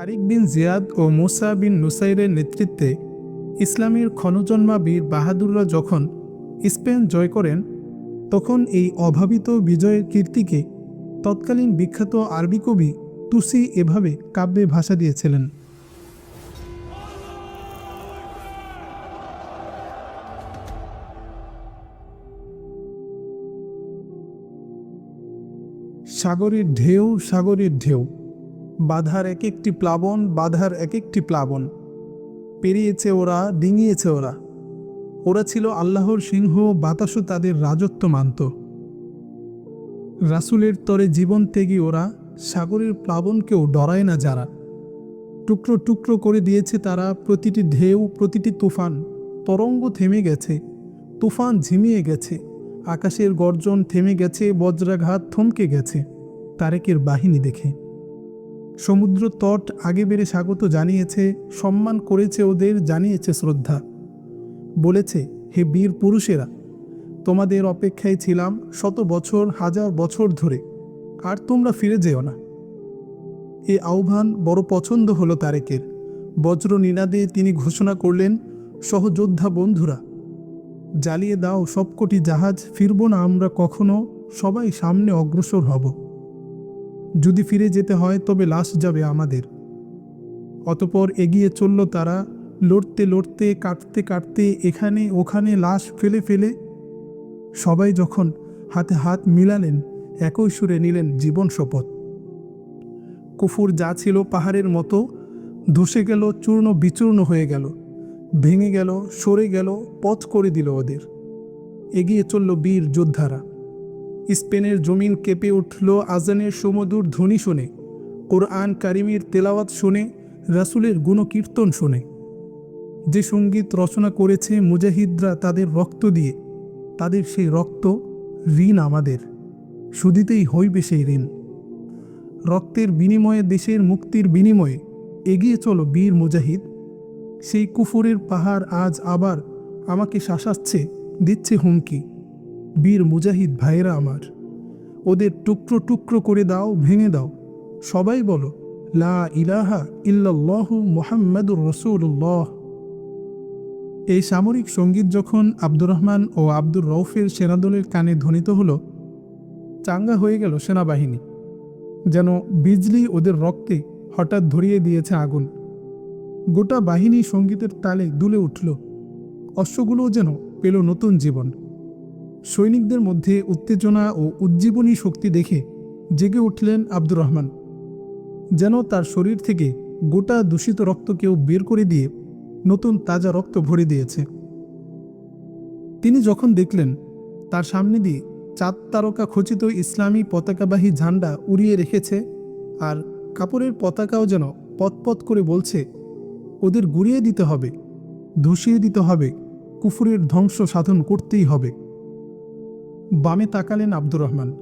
তারিক বিন জিয়াদ ও মুসা বিন নুসাইরের নেতৃত্বে ইসলামের ক্ষণজন্মা বীর বাহাদুররা যখন স্পেন জয় করেন, তখন এই অভাবিত বিজয়ের কীর্তিকে তৎকালীন বিখ্যাত আরবি কবি তুসি এভাবে কাব্যে ভাষা দিয়েছিলেন। সাগরের ঢেউ সাগরের ঢেউ। বাধার এক একটি প্লাবন, বাধার এক একটি প্লাবন। পেরিয়েছে ওরা, ডিঙিয়েছে ওরা। ওরা ছিল আল্লাহর সিংহ, বাতাসও তাদের রাজত্ব মানত। রাসুলের তরে জীবন ত্যাগী ওরা, সাগরের প্লাবনকেও ডরায় না যারা। টুকরো টুকরো করে দিয়েছে তারা, প্রতিটি ঢেউ, প্রতিটি তুফান। তরঙ্গ থেমে গেছে, তুফান ঝিমিয়ে গেছে, আকাশের গর্জন থেমে গেছে, বজ্রাঘাত থমকে গেছে। তারেকের বাহিনী দেখে। সমুদ্র তট আগে বেড়ে স্বাগত জানিয়েছে, সম্মান করেছে ওদের, জানিয়েছে শ্রদ্ধা। বলেছে, হে বীর পুরুষেরা, তোমাদের অপেক্ষায় ছিলাম শত বছর, হাজার বছর ধরে। আর তোমরা ফিরে যেও না। এ আহ্বান বড় পছন্দ হলো তারেকের। বজ্র নিনাদে তিনি ঘোষণা করলেন, সহযোদ্ধা বন্ধুরা, জ্বালিয়ে দাও সবকটি জাহাজ, ফিরব না আমরা কখনো, সবাই সামনে অগ্রসর হব। যদি ফিরে যেতে হয়, তবে লাশ যাবে আমাদের। অতপর এগিয়ে চলল তারা, লড়তে লড়তে, কাটতে কাটতে, এখানে ওখানে লাশ ফেলে ফেলে। সবাই যখন হাতে হাত মিলালেন, একই সুরে নিলেন জীবন শপথ। কুফুর যা ছিল পাহাড়ের মতো, ধসে গেল, চূর্ণ বিচূর্ণ হয়ে গেল, ভেঙে গেল, সরে গেল, পথ করে দিল ওদের। এগিয়ে চলল বীর যোদ্ধারা। স্পেনের জমিন কেঁপে উঠল আজানের সমুদুর ধ্বনি শুনে। কোরআন কারিমির তেলাওয়াত শুনে, রাসুলের গুণকীর্তন শুনে। যে সংগীত রচনা করেছে মুজাহিদরা তাদের রক্ত দিয়ে, তাদের সেই রক্ত, ঋণ আমাদের। শুধিতেই হইবে সেই ঋণ। রক্তের বিনিময়ে, দেশের মুক্তির বিনিময়ে এগিয়ে চলো বীর মুজাহিদ। সেই কুফুরের পাহাড় আজ আবার আমাকে শাসাচ্ছে, দিচ্ছে হুমকি। বীর মুজাহিদ ভাইয়েরা আমার। ওদের টুকরো টুকরো করে দাও, ভেঙে দাও। সবাই বলো, লা ইলাহা ইল্লাল্লাহু মোহাম্মদুর রসুল্লাহ এই সামরিক সংগীত যখন আব্দুর রহমান ও আব্দুর রৌফের সেনাদলের কানে ধ্বনিত হলো, চাঙ্গা হয়ে গেল সেনাবাহিনী। যেন বিজলি ওদের রক্তে হঠাৎ ধরিয়ে দিয়েছে আগুন। গোটা বাহিনী সঙ্গীতের তালে দুলে উঠল। অশ্বগুলোও যেন পেল নতুন জীবন। সৈনিকদের মধ্যে উত্তেজনা ও উজ্জীবনী শক্তি দেখে জেগে উঠলেন আব্দুর রহমান। যেন তার শরীর থেকে গোটা দূষিত রক্তকেও বের করে দিয়ে নতুন তাজা রক্ত ভরে দিয়েছে। তিনি যখন দেখলেন, তার সামনে দিয়ে চাঁদ তারকা খচিত ইসলামী পতাকাবাহী ঝান্ডা উড়িয়ে রেখেছে আর কাপড়ের পতাকাও যেন পথপথ করে বলছে, ওদের গুড়িয়ে দিতে হবে, ধসিয়ে দিতে হবে, কুফুরের ধ্বংস সাধন করতেই হবে। বামে তাকালেন আব্দুর রহমান।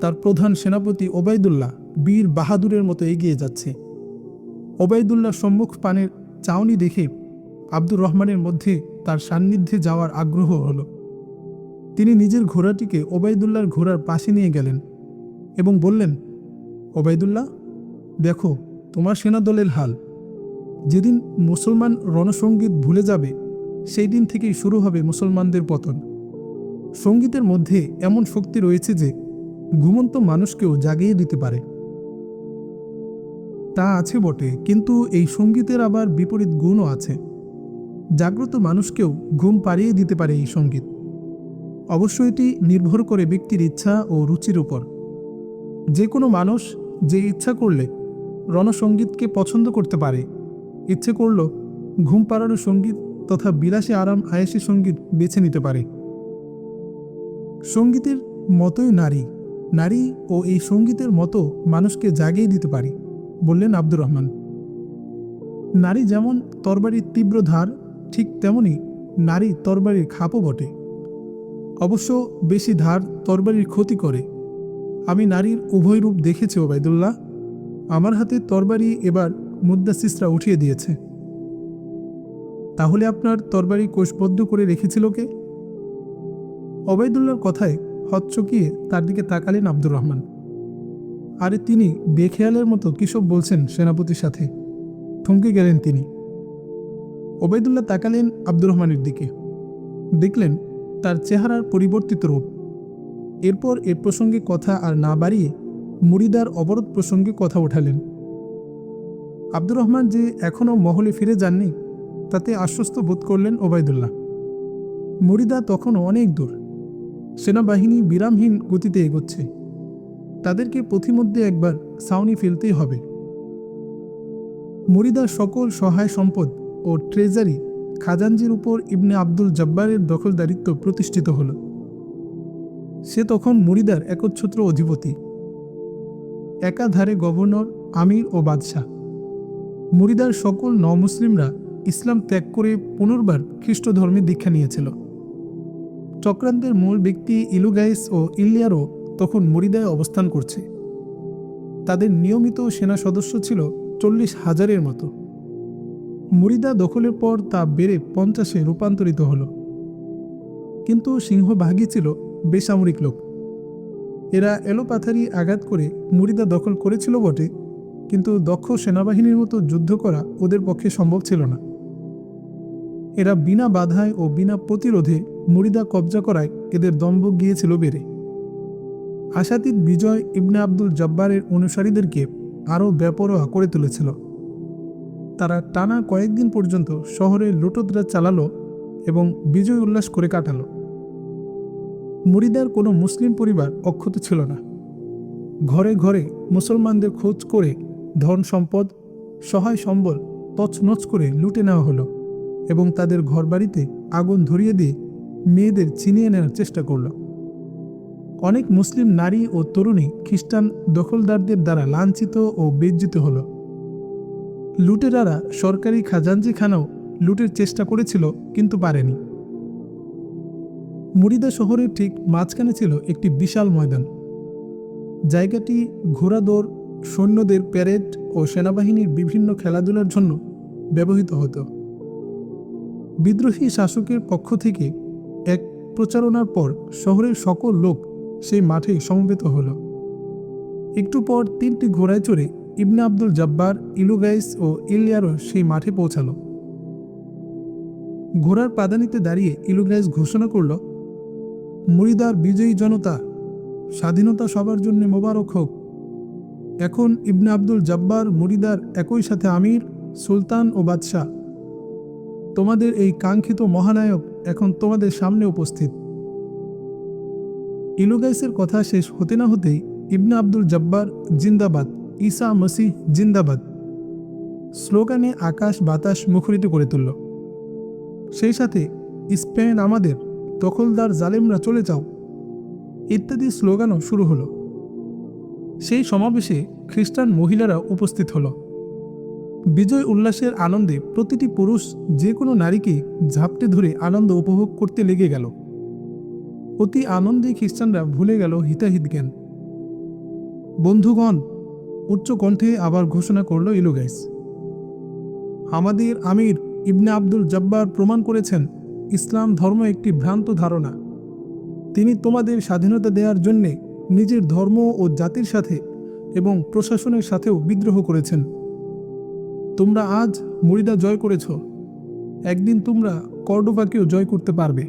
তার প্রধান সেনাপতি ওবায়দুল্লাহ বীর বাহাদুরের মতো এগিয়ে যাচ্ছে। ওবায়দুল্লাহ সম্মুখ পানের চাউনি দেখে আব্দুর রহমানের মধ্যে তার সান্নিধ্যে যাওয়ার আগ্রহ হল। তিনি নিজের ঘোড়াটিকে ওবায়দুল্লাহর ঘোড়ার পাশে নিয়ে গেলেন এবং বললেন, ওবায়দুল্লাহ, দেখো, তোমার সেনাদলের হাল। যেদিন মুসলমান রণসঙ্গীত ভুলে যাবে, সেই দিন থেকেই শুরু হবে মুসলমানদের পতন। সঙ্গীতের মধ্যে এমন শক্তি রয়েছে যে ঘুমন্ত মানুষকেও জাগিয়ে দিতে পারে। তা আছে বটে, কিন্তু এই সঙ্গীতের আবার বিপরীত গুণও আছে। জাগ্রত মানুষকেও ঘুম পাড়িয়ে দিতে পারে এই সংগীত। অবশ্য এটি নির্ভর করে ব্যক্তির ইচ্ছা ও রুচির উপর। যে কোনো মানুষ যে ইচ্ছা করলে রণসঙ্গীতকে পছন্দ করতে পারে। ইচ্ছে করল ঘুম পাড়ানো সংগীত তথা বিলাসী আরাম আয়াসী সংগীত বেছে নিতে পারে। সঙ্গীতের মতোই নারী। নারী ও এই সঙ্গীতের মতো মানুষকে জাগিয়ে দিতে পারি, বললেন আব্দুর রহমান। নারী যেমন তরবারির তীব্র ধার, ঠিক তেমনি নারী তরবারির খাপও বটে। অবশ্য বেশি ধার তরবারির ক্ষতি করে। আমি নারীর উভয় রূপ দেখেছি, ওবায়দুল্লাহ। আমার হাতে তরবারি এবার মুদ্দাসিসরা উঠিয়ে দিয়েছে। তাহলে আপনার তরবারি কোষবদ্ধ করে রেখেছিল কে? ওবায়দুল্লাহর কথায় হচ্চকিয়ে তার দিকে তাকালেন আব্দুর রহমান। আরে তিনি বেখেয়ালের মতো কিসব বলছেন সেনাপতির সাথে? থমকে গেলেন তিনি। ওবায়দুল্লাহ তাকালেন আব্দুর রহমানের দিকে। দেখলেন তার চেহারার পরিবর্তিত রূপ। এরপর এর প্রসঙ্গে কথা আর না বাড়িয়ে মুরিদার অবরোধ প্রসঙ্গে কথা ওঠালেন। আব্দুর রহমান যে এখনও মহলে ফিরে যাননি, তাতে আশ্বস্ত বোধ করলেন ওবায়দুল্লাহ। মুরিদা তখনও অনেক দূর। সেনাবাহিনী বিরামহীন গতিতে এগোচ্ছে। তাদেরকে পথিমধ্যে একবার সাউনি ফেলতেই হবে। মুরিদার সকল সহায় সম্পদ ও ট্রেজারি খাজানজির উপর ইবনে আব্দুল জব্বারের দখলদারিত্ব প্রতিষ্ঠিত হল। সে তখন মুরিদার একচ্ছত্র অধিপতি। একাধারে গভর্নর, আমির ও বাদশাহ। মুরিদার সকল নমুসলিমরা ইসলাম ত্যাগ করে পুনর্বার খ্রিস্ট ধর্মে দীক্ষা নিয়েছিল। চক্রান্তের মূল ব্যক্তি ইলুগাইস ও ইলিয়ারও তখন মরিদায় অবস্থান করছে। তাদের নিয়মিত সেনা সদস্য ছিল চল্লিশ হাজারের মতো। মুরিদা দখলের পর তা বেড়ে পঞ্চাশে রূপান্তরিত হল। কিন্তু সিংহভাগই ছিল বেসামরিক লোক। এরা এলোপাথারি আঘাত করে মুরিদা দখল করেছিল বটে, কিন্তু দক্ষ সেনাবাহিনীর মতো যুদ্ধ করা ওদের পক্ষে সম্ভব ছিল না। এরা বিনা বাধায় ও বিনা প্রতিরোধে মুরিদা কবজা করায় এদের দম্ভ গিয়েছিল বেড়ে। আশাতীত বিজয় ইবনে আব্দুল জব্বারের অনুসারীদেরকে আরও ব্যাপরোয়া করে তুলেছিল। তারা টানা কয়েকদিন পর্যন্ত শহরে লুটোতরা চালালো এবং বিজয় উল্লাস করে কাটালো। মুরিদার কোনো মুসলিম পরিবার অক্ষত ছিল না। ঘরে ঘরে মুসলমানদের খোঁজ করে ধন সম্পদ, সহায় সম্বল তছনছ করে লুটে নেওয়া হলো এবং তাদের ঘরবাড়িতে আগুন ধরিয়ে দিয়ে মেয়েদের ছিনিয়ে নেওয়ার চেষ্টা করল। অনেক মুসলিম নারী ও তরুণী খ্রিস্টান দখলদারদের দ্বারা লাঞ্ছিত ও বেজ্জিত হল। লুটেরারা সরকারি খাজাঞ্জিখানাও লুটের চেষ্টা করেছিল, কিন্তু পারেনি। মুরিদা শহরের ঠিক মাঝখানে ছিল একটি বিশাল ময়দান। জায়গাটি ঘোড়াদৌড়, সৈন্যদের প্যারেড ও সেনাবাহিনীর বিভিন্ন খেলাধুলার জন্য ব্যবহৃত হতো। বিদ্রোহী শাসকের পক্ষ থেকে এক প্রচারণার পর শহরের সকল লোক সেই মাঠে সমবেত হল। একটু পর তিনটি ঘোড়ায় চড়ে ইবনে আব্দুল জব্বার ইলুগাইস ও ইলিয়ারও সেই মাঠে পৌঁছালো। ঘোড়ার পাদানিতে দাঁড়িয়ে ইলুগাইস ঘোষণা করল মুরিদার বিজয়ী জনতা, স্বাধীনতা সবার জন্য মোবারক হোক। এখন ইবনে আব্দুল জব্বার, মুরিদার একই সাথে আমির, সুলতান ও বাদশাহ। তোমাদের এই কাঙ্ক্ষিত মহানায়ক এখন তোমাদের সামনে উপস্থিত। ইলুগাইসের কথা শেষ হতে না হতেই ইবনা আব্দুল জব্বার জিন্দাবাদ, ঈসা মসিহ জিন্দাবাদ স্লোগানে আকাশ বাতাস মুখরিত করে তুলল। সেই সাথে, স্পেন আমাদের, দখলদার জালেমরা চলে যাও, ইত্যাদি স্লোগানও শুরু হলো। সেই সমাবেশে খ্রিস্টান মহিলারা উপস্থিত হলো। বিজয় উল্লাসের আনন্দে প্রতিটি পুরুষ যে কোনো নারীকে ঝাপটে ধরে আনন্দ উপভোগ করতে লেগে গেল। অতি আনন্দে খ্রিস্টানরা ভুলে গেল হিতাহিত জ্ঞান। বন্ধুগণ, উচ্চ কণ্ঠে আবার ঘোষণা করল ইলুগাইস। আমাদের আমির ইবনে আব্দুল জব্বার প্রমাণ করেছেন, ইসলাম ধর্ম একটি ভ্রান্ত ধারণা। তিনি তোমাদের স্বাধীনতা দেওয়ার জন্যে নিজের ধর্ম ও জাতির সাথে এবং প্রশাসনের সাথেও বিদ্রোহ করেছেন। তোমরা আজ মরিদা জয় করেছ। একদিন তোমরা কর্ডোভাকেও জয় করতে পারবে।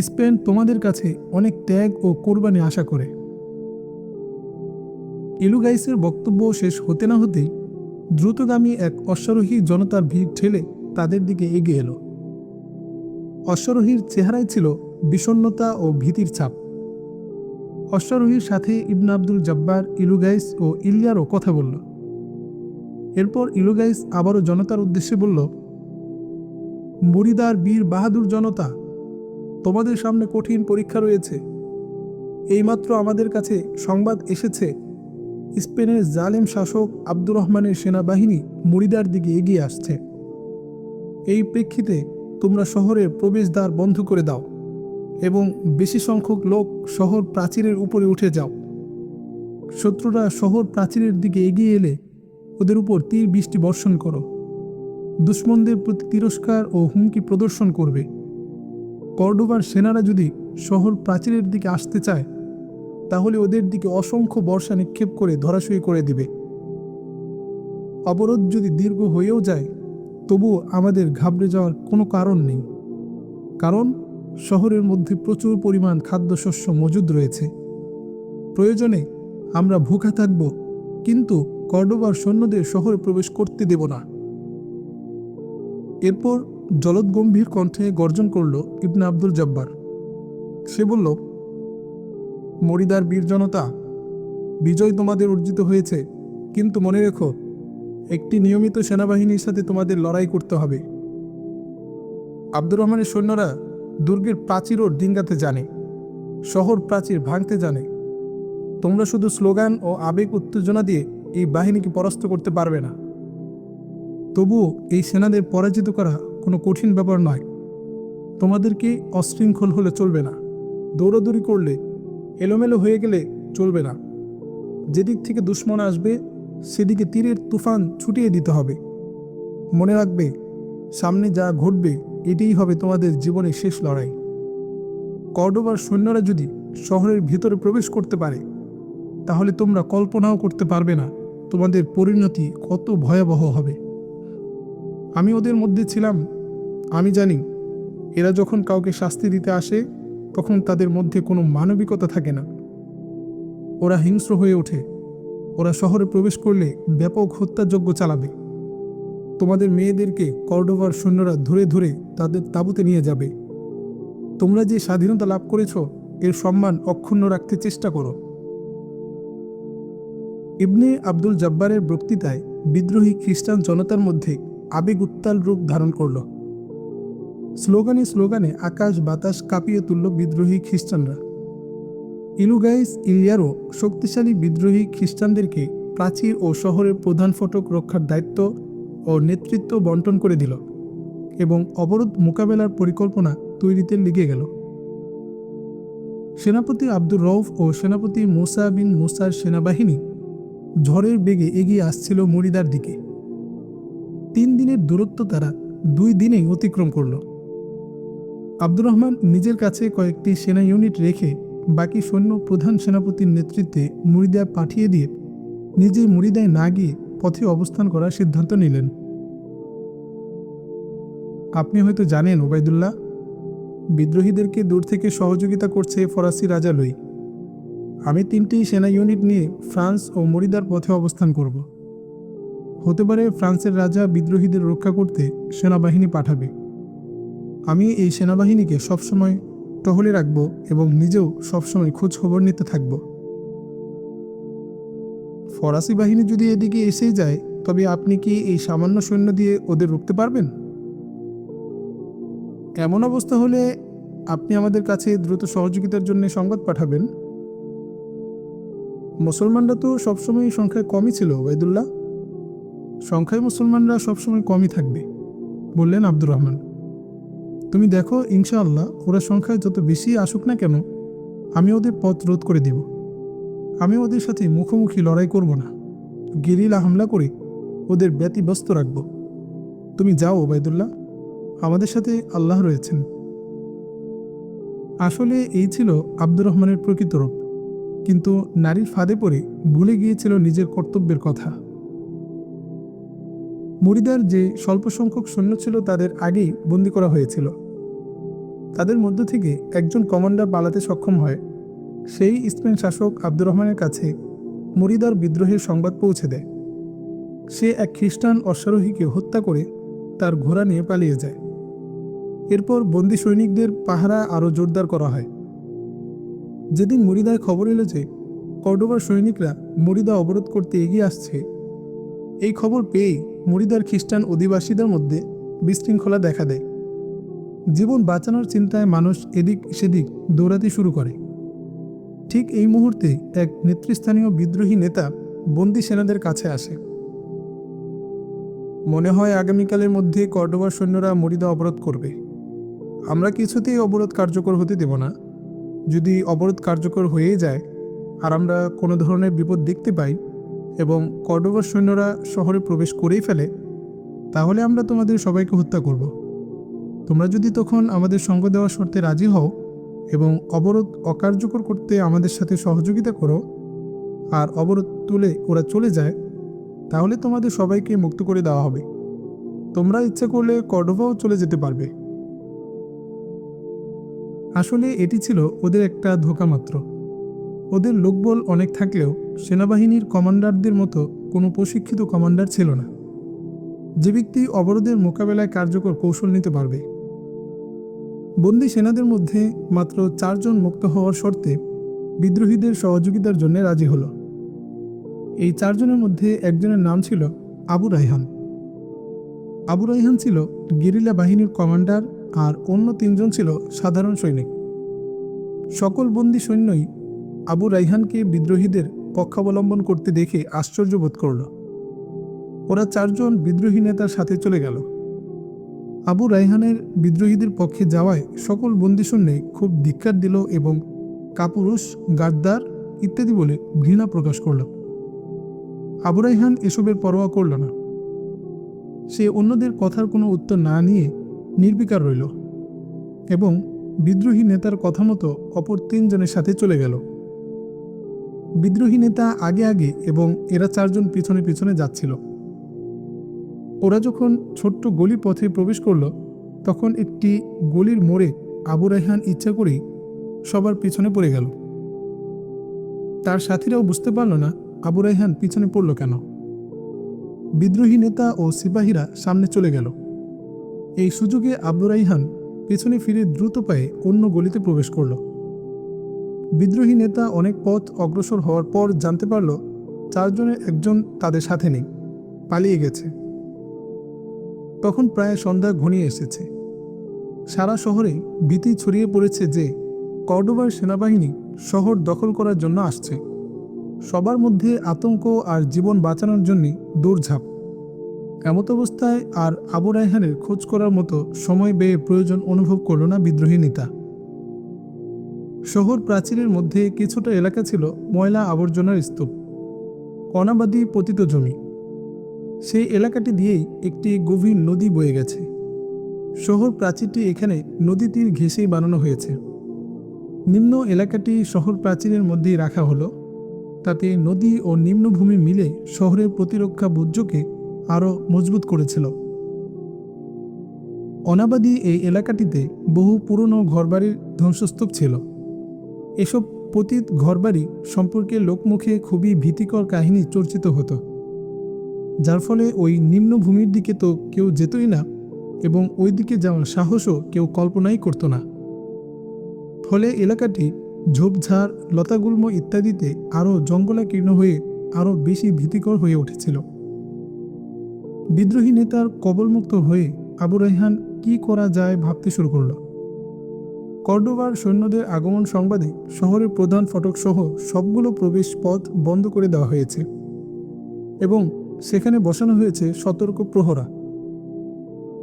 স্পেন তোমাদের কাছে অনেক ত্যাগ ও কোরবানি আশা করে। ইলুগাইসের বক্তব্য শেষ হতে না হতেই দ্রুতগামী এক অশ্বারোহী জনতার ভিড় ঠেলে তাদের দিকে এগিয়ে এলো। অশ্বারোহীর চেহারায় ছিল বিষণ্নতা ও ভীতির ছাপ। অশ্বারোহীর সাথে ইবন আব্দুল জব্বার, ইলুগাইস ও ইলিয়ারও কথা বলল। এরপর ইলুগাইস আবারও জনতার উদ্দেশ্যে বলল, মুরিদার বীর বাহাদুর জনতা, তোমাদের সামনে কঠিন পরীক্ষা রয়েছে। এইমাত্র আমাদের কাছে সংবাদ এসেছে, স্পেনের জালেম শাসক আব্দুর রহমানের সেনাবাহিনী মুরিদার দিকে এগিয়ে আসছে। এই প্রেক্ষিতে তোমরা শহরের প্রবেশদ্বার বন্ধ করে দাও এবং বেশি সংখ্যক লোক শহর প্রাচীরের উপরে উঠে যাও। শত্রুরা শহর প্রাচীরের দিকে এগিয়ে এলে ওদের উপর তীর বৃষ্টি বর্ষণ করো। দুশ্মনদের প্রতি তিরস্কার ও হুমকি প্রদর্শন করবে। কর্ডোবার সেনারা যদি শহর প্রাচীরের দিকে আসতে চায়, তাহলে ওদের দিকে অসংখ্য বর্ষা নিক্ষেপ করে ধরাশয়ী করে দিবে। অবরোধ যদি দীর্ঘ হয়েও যায়, তবুও আমাদের ঘাবড়ে যাওয়ার কোনো কারণ নেই। কারণ শহরের মধ্যে প্রচুর পরিমাণ খাদ্যশস্য মজুদ রয়েছে। প্রয়োজনে আমরা ভুখা থাকব, কিন্তু কর্ডোবার সৈন্যদের শহরে প্রবেশ করতে দেব না। এরপর জলদগম্ভীর কণ্ঠে গর্জন করল ইবনে আব্দুল জব্বার। সে বলল, মরিদার বীর জনতা, বিজয় তোমাদের অর্জিত হয়েছে, কিন্তু মনে রেখো, একটি নিয়মিত সেনাবাহিনীর সাথে তোমাদের লড়াই করতে হবে। আব্দুর রহমানের সৈন্যরা দুর্গের প্রাচীরও ডিঙ্গাতে জানে, শহর প্রাচীর ভাঙতে জানে। তোমরা শুধু স্লোগান ও আবেগ উত্তেজনা দিয়ে এই বাহিনীকে পরাস্ত করতে পারবে না। তবুও এই সেনাদের পরাজিত করা কোনো কঠিন ব্যাপার নয়। তোমাদেরকে অশৃঙ্খল হলে চলবে না। দৌড়াদৌড়ি করলে এলোমেলো হয়ে গেলে চলবে না। যেদিক থেকে দুশ্মন আসবে, সেদিকে তীরের তুফান ছুটিয়ে দিতে হবে। মনে রাখবে, সামনে যা ঘটবে, এটিই হবে তোমাদের জীবনের শেষ লড়াই। কর্ডোবার সৈন্যরা যদি শহরের ভিতরে প্রবেশ করতে পারে, তাহলে তোমরা কল্পনাও করতে পারবে না। তোমাদের পরিণতি কত ভয়াবহ হবে। আমি ওদের মধ্যে ছিলাম। আমি জানি, এরা যখন কাউকে শাস্তি দিতে আসে, তখন তাদের মধ্যে কোনো মানবিকতা থাকে না। ওরা হিংস্র হয়ে ওঠে। ওরা শহরে প্রবেশ করলে ব্যাপক হত্যাযজ্ঞ চালাবে। তোমাদের মেয়েদেরকে কর্ডোভার সৈন্যরা ধরে ধরে তাদের তাঁবুতে নিয়ে যাবে। তোমরা যে স্বাধীনতা লাভ করেছ, এর সম্মান অক্ষুণ্ণ রাখতে চেষ্টা করো। ইবনে আব্দুল জব্বারের বক্তৃতায় বিদ্রোহী খ্রিস্টান জনতার মধ্যে আবেগ উত্তাল রূপ ধারণ করল। স্লোগানে স্লোগানে আকাশ বাতাস কাঁপিয়ে তুলল বিদ্রোহী খ্রিস্টানরা। ইলুগাইস ইলিয়ারও শক্তিশালী বিদ্রোহী খ্রিস্টানদেরকে প্রাচীর ও শহরের প্রধান ফটক রক্ষার দায়িত্ব ও নেতৃত্ব বন্টন করে দিল এবং অবরোধ মোকাবেলার পরিকল্পনা তৈরিতে লেগে গেল। সেনাপতি আব্দুর রৌফ ও সেনাপতি মুসা বিন মুসার সেনাবাহিনী ঝড়ের বেগে এগিয়ে আসছিল মরিদার দিকে। তিন দিনের দূরত্ব তারা দুই দিনেই অতিক্রম করল। আব্দুর রহমান নিজের কাছে কয়েকটি সেনা ইউনিট রেখে বাকি সৈন্য প্রধান সেনাপতির নেতৃত্বে মুরিদা পাঠিয়ে দিয়ে নিজে মুরিদায় না গিয়ে পথে অবস্থান করার সিদ্ধান্ত নিলেন। আপনি হয়তো জানেন ওবায়দুল্লাহ, বিদ্রোহীদেরকে দূর থেকে সহযোগিতা করছে ফরাসি রাজা লই। আমি তিনটি সেনা ইউনিট নিয়ে ফ্রান্স ও মরিদার পথে অবস্থান করব। হতে পারে ফ্রান্সের রাজা বিদ্রোহীদের রক্ষা করতে সেনাবাহিনী পাঠাবে। আমি এই সেনাবাহিনীকে সবসময় টহলে রাখব এবং নিজেও সবসময় খোঁজ খবর নিতে থাকব। ফরাসি বাহিনী যদি এদিকে এসেই যায়, তবে আপনি কি এই সামান্য সৈন্য দিয়ে ওদের রুখতে পারবেন? এমন অবস্থা হলে আপনি আমাদের কাছে দ্রুত সহযোগিতার জন্য সংবাদ পাঠাবেন। মুসলমানরা তো সবসময় সংখ্যায় কমই ছিল, ওবায়দুল্লাহ। সংখ্যায় মুসলমানরা সবসময় কমই থাকবে, বললেন আব্দুর রহমান। তুমি দেখো, ইনশাআল্লাহ, ওরা সংখ্যায় যত বেশি আসুক না কেন, আমি ওদের পথ রোধ করে দিব। আমি ওদের সাথে মুখোমুখি লড়াই করব না। গেরিলা হামলা করে ওদের ব্যতিব্যস্ত রাখব। তুমি যাও, ওবায়দুল্লাহ। আমাদের সাথে আল্লাহ রয়েছেন। আসলে এই ছিল আব্দুর রহমানের প্রকৃত রূপ। কিন্তু নারীর ফাঁদে পড়ে ভুলে গিয়েছিল নিজের কর্তব্যের কথা। মরিদার যে স্বল্প সংখ্যক সৈন্য ছিল তাদের আগেই বন্দি করা হয়েছিল। তাদের মধ্য থেকে একজন কমান্ডার পালাতে সক্ষম হয়। সেই স্পেন শাসক আব্দুর রহমানের কাছে মরিদার বিদ্রোহের সংবাদ পৌঁছে দেয়। সে এক খ্রিস্টান অশ্বারোহীকে হত্যা করে তার ঘোড়া নিয়ে পালিয়ে যায়। এরপর বন্দি সৈনিকদের পাহারা আরও জোরদার করা হয়। যেদিন মুরিদায় খবর এলো যে কর্ডোবার সৈনিকরা মরিদা অবরোধ করতে এগিয়ে আসছে, এই খবর পেয়েই মরিদার খ্রিস্টান অধিবাসীদের মধ্যে বিশৃঙ্খলা দেখা দেয়। জীবন বাঁচানোর চিন্তায় মানুষ এদিক সেদিক দৌড়াতে শুরু করে। ঠিক এই মুহূর্তে এক নেতৃস্থানীয় বিদ্রোহী নেতা বন্দি সেনাদের কাছে আসে। মনে হয় আগামীকালের মধ্যে কর্ডোবার সৈন্যরা মরিদা অবরোধ করবে। আমরা কিছুতেই অবরোধ কার্যকর হতে দেব না। যদি অবরোধ কার্যকর হয়ে যায়, আর আমরা কোনো ধরনের বিপদ দেখতে পাই এবং কর্ডোবার সৈন্যরা শহরে প্রবেশ করেই ফেলে, তাহলে আমরা তোমাদের সবাইকে হত্যা করব। তোমরা যদি তখন আমাদের সঙ্গ দেওয়ার শর্তে রাজি হও এবং অবরোধ অকার্যকর করতে আমাদের সাথে সহযোগিতা করো, আর অবরোধ তুলে ওরা চলে যায়, তাহলে তোমাদের সবাইকে মুক্ত করে দেওয়া হবে। তোমরা ইচ্ছা করলে কর্ডোভাও চলে যেতে পারবে। আসলে এটি ছিল ওদের একটা ধোকা মাত্র ওদের লোকবল অনেক থাকলেও সেনাবাহিনীর কমান্ডারদের মতো কোনো প্রশিক্ষিত কমান্ডার ছিল না। যে ব্যক্তি অবরোধের মোকাবেলায় কার্যকর কৌশল নিতে পারবে। বন্দি সেনাদের মধ্যে মাত্র চারজন মুক্ত হওয়ার শর্তে বিদ্রোহীদের সহযোগিতার জন্য রাজি হলো। এই চারজনের মধ্যে একজনের নাম ছিল আবু রাইহান আবু রাইহান ছিল গেরিলা বাহিনীর কমান্ডার আর অন্য তিনজন ছিল সাধারণ সৈনিক। সকল বন্দি সৈন্যই আবু রাইহানকে বিদ্রোহীদের পক্ষাবলম্বন করতে দেখে আশ্চর্য বোধ করল। ওরা চারজন বিদ্রোহী নেতার সাথে চলে গেল। আবু রাইহানের বিদ্রোহীদের পক্ষে যাওয়ায় সকল বন্দি সৈন্যে খুব ধিক্কার দিল এবং কাপুরুষ, গাদ্দার ইত্যাদি বলে ঘৃণা প্রকাশ করল। আবু রাইহান এসবের পরোয়া করল না। সে অন্যদের কথার কোনো উত্তর না নিয়ে নির্বিকার রইল এবং বিদ্রোহী নেতার কথা মতো অপর তিনজনের সাথে চলে গেল। বিদ্রোহী নেতা আগে আগে এবং এরা চারজন পিছনে পিছনে যাচ্ছিল। ওরা যখন ছোট্ট গলি পথে প্রবেশ করল, তখন একটি গলির মোড়ে আবু রাইহান ইচ্ছা করেই সবার পিছনে পড়ে গেল। তার সাথীরাও বুঝতে পারল না আবু রাইহান পিছনে পড়ল কেন। বিদ্রোহী নেতা ও সিপাহীরা সামনে চলে গেল। এই সুযোগে আবু রাইহান পেছনে ফিরে দ্রুত পায়ে অন্য গলিতে প্রবেশ করল। বিদ্রোহী নেতা অনেক পথ অগ্রসর হওয়ার পর জানতে পারল চারজনের একজন তাদের সাথে নেই, পালিয়ে গেছে। তখন প্রায় সন্ধ্যা ঘনিয়ে এসেছে। সারা শহরে ভীতি ছড়িয়ে পড়েছে যে কর্ডোবার সেনাবাহিনী শহর দখল করার জন্য আসছে। সবার মধ্যে আতঙ্ক আর জীবন বাঁচানোর জন্য দৌড়ঝাঁপ। এমত অবস্থায় আর আবু রায়হানের খোঁজ করার মতো সময় ব্যয়ে প্রয়োজন অনুভব করল না বিদ্রোহী নেতা। শহর প্রাচীরের মধ্যে কিছুটা এলাকা ছিল ময়লা আবর্জনার স্তূপ, অনাবাদী পতিত জমি। সেই এলাকাটি দিয়েই একটি গভীর নদী বয়ে গেছে। শহর প্রাচীরটি এখানে নদী তীর ঘেঁষেই বানানো হয়েছে। নিম্ন এলাকাটি শহর প্রাচীরের মধ্যেই রাখা হলো। তাতে নদী ও নিম্নভূমি মিলে শহরের প্রতিরক্ষা বুর্জকে আরও মজবুত করেছিল। অনাবাদী এই এলাকাটিতে বহু পুরনো ঘরবাড়ির ধ্বংসস্তূপ ছিল। এসব পতিত ঘরবাড়ি সম্পর্কে লোকমুখে খুবই ভীতিকর কাহিনী চর্চিত হতো। যার ফলে ওই নিম্নভূমির দিকে তো কেউ যেতই না এবং ওই দিকে যাওয়ার সাহসও কেউ কল্পনাই করতো না। ফলে এলাকাটি ঝোপঝাড়, লতাগুল্ম ইত্যাদিতে আরও জঙ্গলাকীর্ণ হয়ে আরও বেশি ভীতিকর হয়ে উঠেছিল। বিদ্রোহী নেতার কবলমুক্ত হয়ে আবু রাইহান কি করা যায় ভাবতে শুরু করল। কর্ডোবার সৈন্যদের আগমন সংবাদে শহরের প্রধান ফটক সহ সবগুলো প্রবেশ পথ বন্ধ করে দেওয়া হয়েছে এবং সেখানে বসানো হয়েছে সতর্ক প্রহরা।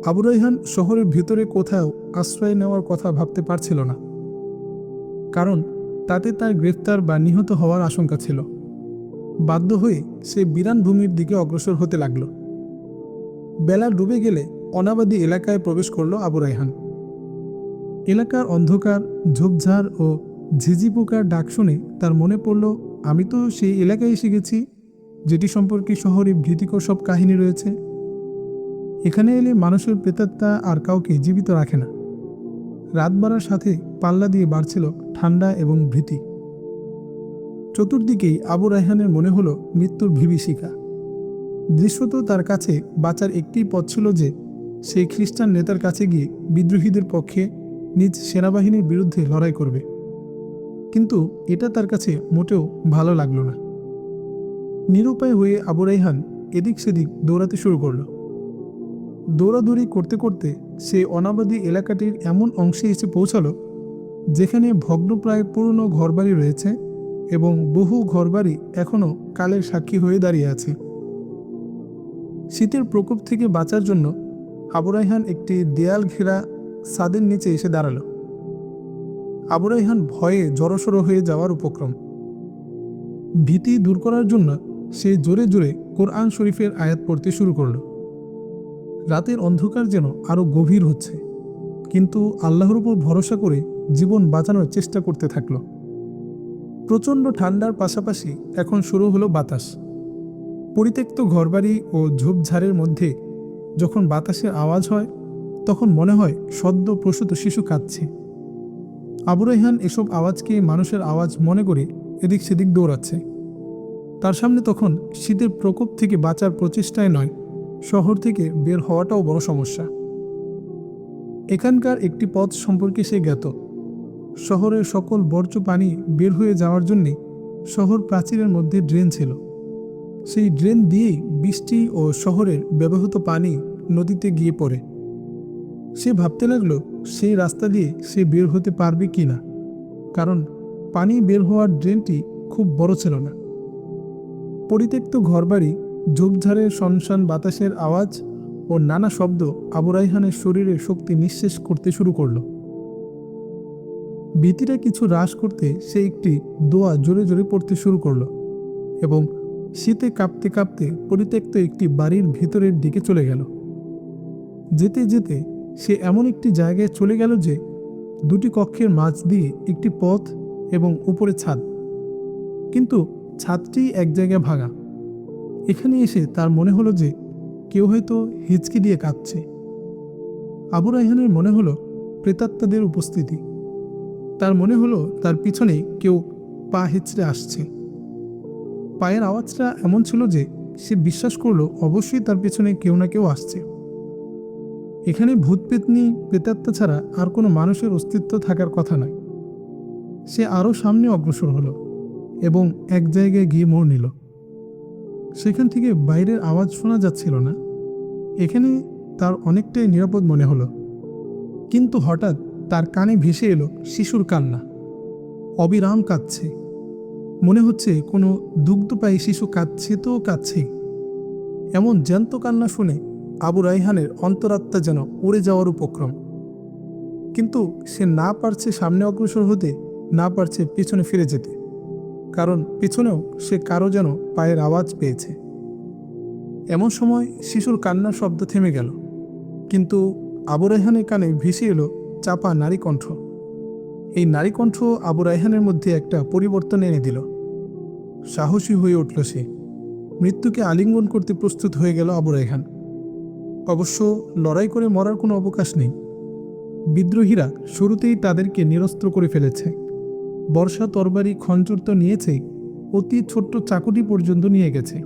আবু রাইহান শহরের ভিতরে কোথাও আশ্রয় নেওয়ার কথা ভাবতে পারছিল না, কারণ তাতে তার গ্রেফতার বা নিহত হওয়ার আশঙ্কা ছিল। বাধ্য হয়ে সে বিরান ভূমির দিকে অগ্রসর হতে লাগল। বেলা ডুবে গেলে অনাবাদী এলাকায় প্রবেশ করল আবু রাইহান এলাকার অন্ধকার, ঝোপঝাড় ও ঝিঝি পোকার ডাক শুনে তার মনে পড়ল, আমি তো সেই এলাকায় এসে গেছি, যেটি সম্পর্কে শহরে ভীতিকর সব কাহিনী রয়েছে। এখানে এলে মানুষের প্রেতাত্মা আর কাউকে জীবিত রাখে না। রাত বাড়ার সাথে পাল্লা দিয়ে বাড়ছিল ঠান্ডা এবং ভীতি। চতুর্দিকেই আবু রায়হানের মনে হলো মৃত্যুর বিভীষিকা দৃশ্যত তার কাছে বাঁচার একটি পথ ছিল যে সেই খ্রিস্টান নেতার কাছে গিয়ে বিদ্রোহীদের পক্ষে নিজ সেনাবাহিনীর বিরুদ্ধে লড়াই করবে। কিন্তু এটা তার কাছে মোটেও ভালো লাগল না। নিরুপায় হয়ে আবু রাইহান এদিক সেদিক দৌড়াতে শুরু করল। দৌড়াদৌড়ি করতে করতে সে অনাবাদী এলাকাটির এমন অংশে এসে পৌঁছালো, যেখানে ভগ্নপ্রায় পুরনো ঘরবাড়ি রয়েছে এবং বহু ঘরবাড়ি এখনও কালের সাক্ষী হয়ে দাঁড়িয়ে আছে। শীতের প্রকোপ থেকে বাঁচার জন্য আবু রাইহান একটি দেয়াল ঘেরা ছাদের নিচে এসে দাঁড়াল। আবু রাইহান ভয়ে জড়সড়ো হয়ে যাওয়ার উপক্রম। ভীতি দূর করার জন্য সে জোরে জোরে কোরআন শরীফের আয়াত পড়তে শুরু করল। রাতের অন্ধকার যেন আরও গভীর হচ্ছে, কিন্তু আল্লাহর উপর ভরসা করে জীবন বাঁচানোর চেষ্টা করতে থাকল। প্রচণ্ড ঠান্ডার পাশাপাশি এখন শুরু হলো বাতাস। পরিত্যক্ত ঘরবাড়ি ও ঝোপঝাড়ের মধ্যে যখন বাতাসের আওয়াজ হয়, তখন মনে হয় সদ্য প্রসূত শিশু কাঁদছে। আবু রাইহান এসব আওয়াজকে মানুষের আওয়াজ মনে করে এদিক সেদিক দৌড়াচ্ছে। তার সামনে তখন শীতের প্রকোপ থেকে বাঁচার প্রচেষ্টায় নয়, শহর থেকে বের হওয়াটাও বড় সমস্যা। এখানকার একটি পথ সম্পর্কে সে জ্ঞাত। শহরের সকল বর্জ্য পানি বের হয়ে যাওয়ার জন্যে শহর প্রাচীরের মধ্যে ড্রেন ছিল। সেই ড্রেন দিয়েই বৃষ্টি ও শহরের ব্যবহৃত পানি নদীতে গিয়ে পড়ে। সে ভাবতে লাগল, সেই রাস্তা দিয়ে সে বের হতে পারবে কি না কারণ পানি বের হওয়ার ড্রেনটি খুব বড় ছিল না। পরিত্যক্ত ঘরবাড়ি ঝোপঝাড়ের শনশান বাতাসের আওয়াজ ও নানা শব্দ আবু রাইহানের শরীরে শক্তি নিঃশেষ করতে শুরু করল। ভীতিটা কিছু হ্রাস করতে সে একটি দোয়া জোরে জোরে পড়তে শুরু করল এবং শীতে কাঁপতে কাঁপতে পরিত্যক্ত একটি বাড়ির ভিতরের দিকে চলে গেল। যেতে যেতে সে এমন একটি জায়গায় চলে গেল যে দুটি কক্ষের মাঝ দিয়ে একটি পথ এবং উপরে ছাদ। কিন্তু ছাদটি এক জায়গায় ভাঙা। এখানে এসে তার মনে হলো যে কেউ হয়তো হিচকি দিয়ে কাঁদছে আবু রাইহানের মনে হলো প্রেতাত্মাদের উপস্থিতি। তার মনে হলো তার পিছনে কেউ পা হেঁচড়ে আসছে। পায়ের আওয়াজটা এমন ছিল যে সে বিশ্বাস করল অবশ্যই তার পেছনে কেউ না কেউ আসছে। এখানে ভূত পেতনি, প্রেতাত্মা ছাড়া আর কোনো মানুষের অস্তিত্ব থাকার কথা নয়। সে আরও সামনে অগ্রসর হলো এবং এক জায়গায় গিয়ে মোড় নিল। সেখান থেকে বাইরের আওয়াজ শোনা যাচ্ছিল না। এখানে তার অনেকটাই নিরাপদ মনে হলো। কিন্তু হঠাৎ তার কানে ভেসে এলো শিশুর কান্না। অবিরাম কাঁদছে। মনে হচ্ছে কোনো দুগ্ধপায়ী শিশু কাঁদছে তো কাঁদছেই। এমন জ্যান্ত কান্না শুনে আবু রাইহানের অন্তরাত্মা যেন উড়ে যাওয়ার উপক্রম। কিন্তু সে না পারছে সামনে অগ্রসর হতে, না পারছে পেছনে ফিরে যেতে, কারণ পেছনেও সে কারও যেন পায়ের আওয়াজ পেয়েছে। এমন সময় শিশুর কান্নার শব্দ থেমে গেল, কিন্তু আবু রাইহানের কানে ভেসে এলো চাপা নারী কণ্ঠ। এই নারী কণ্ঠ আবু রাইহানের মধ্যে একটা পরিবর্তন এনে দিল। সাহসী হয়ে উঠল সে। মৃত্যুকে আলিঙ্গন করতে প্রস্তুত হয়ে গেল আবু রাইহান অবশ্য লড়াই করে মরার কোনো অবকাশ নেই। বিদ্রোহীরা শুরুতেই তাদেরকে নিরস্ত্র করে ফেলেছে। বর্ষা তরবারি খঞ্চর তো নিয়েছেই অতি ছোট্ট চাকুটি পর্যন্ত নিয়ে গেছে।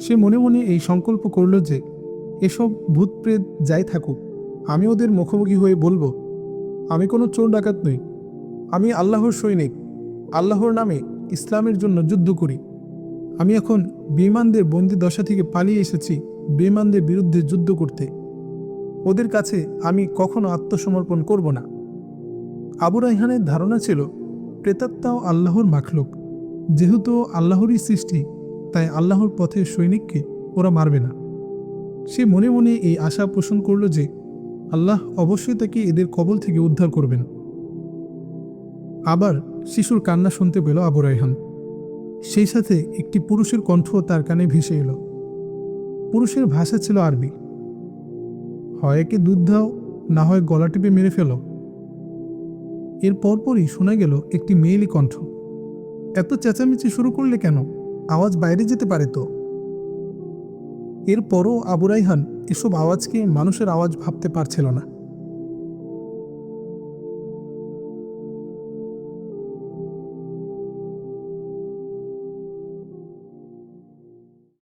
সে মনে মনে এই সংকল্প করল যে, এসব ভূতপ্রেত যাই থাকুক, আমি ওদের মুখোমুখি হয়ে বলব আমি কোনো চোর ডাকাত নই। আমি আল্লাহর সৈনিক। আল্লাহর নামে ইসলামের জন্য যুদ্ধ করি। আমি এখন বেমানদের বন্দি দশা থেকে পালিয়ে এসেছি বেমানদের বিরুদ্ধে যুদ্ধ করতে। ওদের কাছে আমি কখনো আত্মসমর্পণ করব না। আবু রাইহানের ধারণা ছিল, প্রেতাত্মাও আল্লাহর মাখলুক। যেহেতু আল্লাহরই সৃষ্টি, তাই আল্লাহর পথের সৈনিককে ওরা মারবে না। সে মনে মনে এই আশা পোষণ করল যে আল্লাহ অবশ্যই তাকে এদের কবল থেকে উদ্ধার করবেন। আবার শিশুর কান্না শুনতে পেল আবু রাইহান সেই সাথে একটি পুরুষের কণ্ঠ তার কানে ভেসে এলো। পুরুষের ভাষা ছিল আরবি। হয় একে দুধ দাও, না হয় গলা টিপে মেরে ফেলো। এর পরপরই শোনা গেল একটি মেয়েলি কণ্ঠ। এত চেঁচামেচি শুরু করলে কেন? আওয়াজ বাইরে যেতে পারে তো। এরপরও আবু রাইহান এসব আওয়াজকে মানুষের আওয়াজ ভাবতে পারছিল না।